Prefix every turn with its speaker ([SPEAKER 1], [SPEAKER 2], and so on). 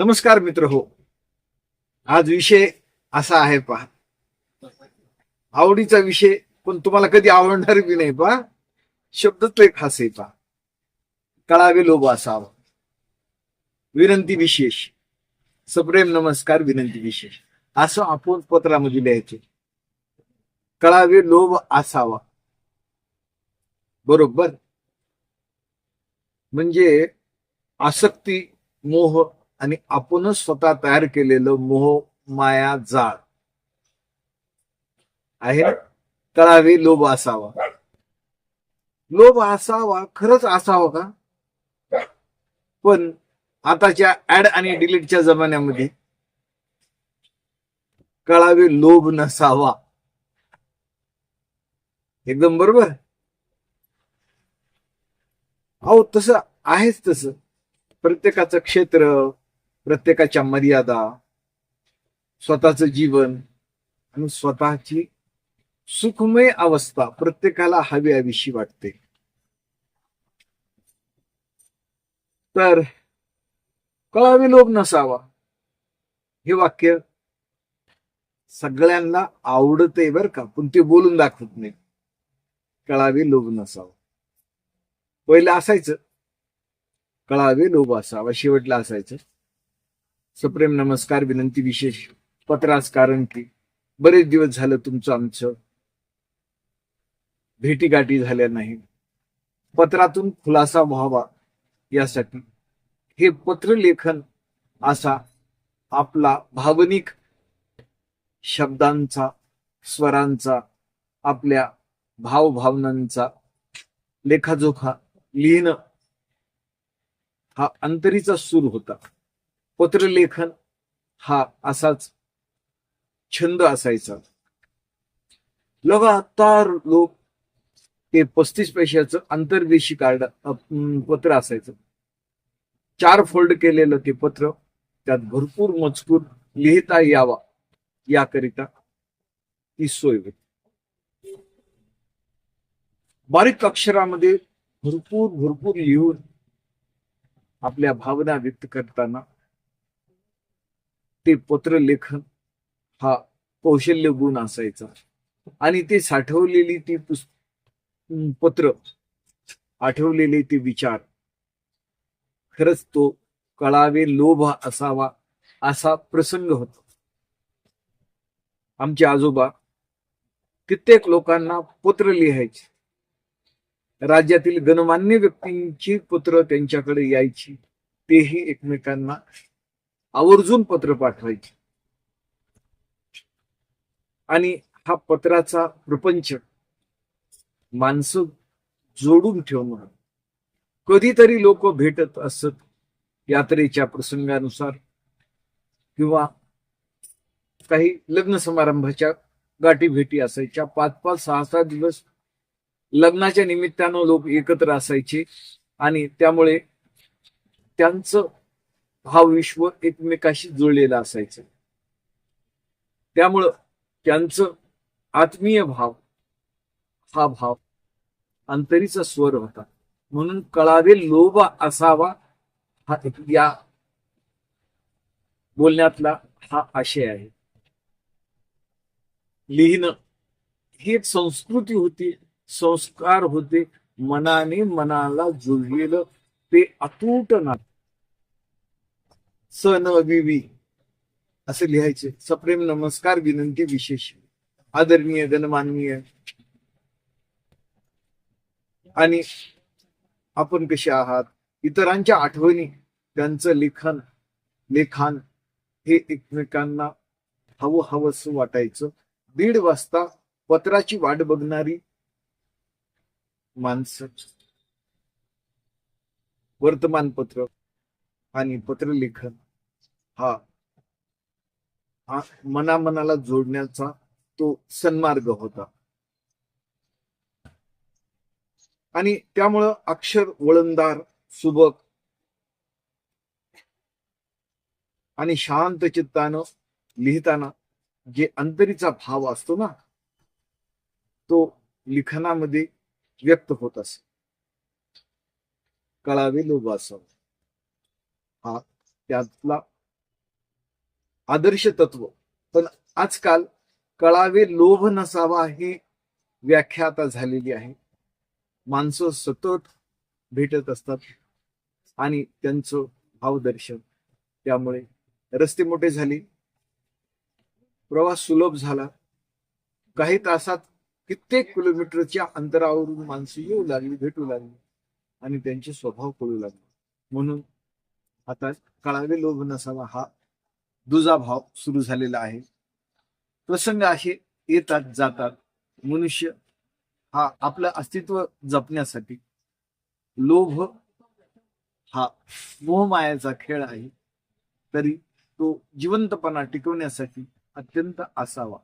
[SPEAKER 1] नमस्कार मित्र हो. आज विषय असा आहे पहा. आवडीचा विषय पण तुम्हाला कधी आवडणार बी नाही पहा. शब्दच एक खास आहे पहा. कळावे लोभ असावा. विनंती विशेष. सप्रेम नमस्कार विनंती विशेष. असं आपण पत्रामध्ये लिहायचे. कळावे लोभ असावा. बरोबर? म्हणजे आसक्ती मोह आणि आपणच स्वतः तयार केलेलं मोह माया जाळ. आहे ना? कळावे लोभ असावा. लोभ असावा खरंच असावा का? पण आताच्या ऍड आणि डिलीटच्या जमान्यामध्ये कळावे लोभ नसावा. एकदम बरोबर? अहो तसं आहेच तसं. प्रत्येकाचं क्षेत्र प्रत्येकाच्या मर्यादा स्वतःचं जीवन आणि स्वतःची सुखमय अवस्था प्रत्येकाला हवी हवीशी वाटते. तर कळावे लोभ नसावा. हे वाक्य सगळ्यांना आवडते बर का पण ते बोलून दाखवत नाही. कळावे लोभ नसावा. पहिलं असायचं. कळावे लोभ असावा. शेवटला असायचं. सप्रेम नमस्कार विनंती विशेष पत्रास कारण की. बरेच दिवस झालं तुमचं आमचं भेटीगाठी झाल्या नाही. पत्रातून खुलासा व्हावा यासाठी. हे पत्रलेखन असा आपला भावनिक शब्दांचा स्वरांचा आपल्या भावभावनांचा लेखाजोखा लिहिणं हा अंतरीचा सूर होता. पत्रलेखन हा असाच छंद असायचा. लगातार लोक ते पस्तीस पैशाचं आंतरदेशी कार्ड पत्र असायचं. चार फोल्ड केलेलं ते पत्र त्यात भरपूर मजकूर लिहिता यावा याकरिता ही सोय होती. बारीक अक्षरामध्ये भरपूर भरपूर लिहून आपल्या भावना व्यक्त करताना ते पत्र लेखन हा कौशल्य गुण असायचा. आणि ते साठवलेली ती पुस् पत्र आठवलेले ते विचार खरंच तो कळावे लोभ असावा असा प्रसंग होता. आमचे आजोबा कित्येक लोकांना पत्र लिहायचे. राज्यातील गणमान्य व्यक्तींची पत्र त्यांच्याकडे यायची. तेही एकमेकांना आवर्जून पत्र पाठवायचे. आणि हा पत्राचा प्रपंच माणसं जोडून ठेवणं कधीतरी लोक भेटत असत यात्रेच्या प्रसंगानुसार किंवा काही लग्न समारंभाच्या गाठी भेटी असायच्या. पाच पाच सहा सहा दिवस लग्नाच्या निमित्तानं लोक एकत्र असायचे आणि त्यामुळे त्यांचं भावविश्व एकमेकाशी जुळलेला असायचं. त्यामुळं त्यांचं आत्मीय भाव हा भाव अंतरीचा स्वर होता. म्हणून कळावे लोभ असावा हा या बोलण्यातला हा आशय आहे. लिहिणं ही एक संस्कृती होती संस्कार होते मनाने मनाला जुळलेलं ते अतूट नाते. सन विवी असे लिहायचे. सप्रेम नमस्कार विनंती विशेष. आदरणीय गणमाननीय आणि आपण कसे आहात? इतरांच्या आठवणी त्यांचं लेखन लेखान हे एकमेकांना हवं हवस वाटायचं. दीड वाजता पत्राची वाट बघणारी माणसं. वर्तमानपत्र आणि पत्रलेखन. हा. हा मनामनाला जोडण्याचा तो सन्मार्ग होता. आणि त्यामुळं अक्षर वळणदार सुबक आणि शांत चित्तानं लिहिताना जे अंतरीचा भाव असतो ना तो लिखाणामध्ये व्यक्त होत असे. कळावे लोभ असावा हा त्यातला आदर्श तत्व. पण आजकाल कळावे लोभ नसावा ही व्याख्या आता झालेली आहे. माणसं सतत भेटत असतात आणि त्यांचं भावदर्शन त्यामुळे रस्ते मोठे झाले. प्रवास सुलभ झाला. काही तासात कित्येक किलोमीटरच्या अंतरावरून माणसं येऊ लागली भेटू लागली आणि त्यांचे स्वभाव कळू लागले. म्हणून आता कळावे लोभ नसावा हा दुजाभाव सुरू झालेला आहे. प्रसंग असे येतात जातात. मनुष्य हा आपलं अस्तित्व जपण्यासाठी लोभ हा मोहमायाचा खेळ आहे. तरी तो जिवंतपणा टिकवण्यासाठी अत्यंत असावा.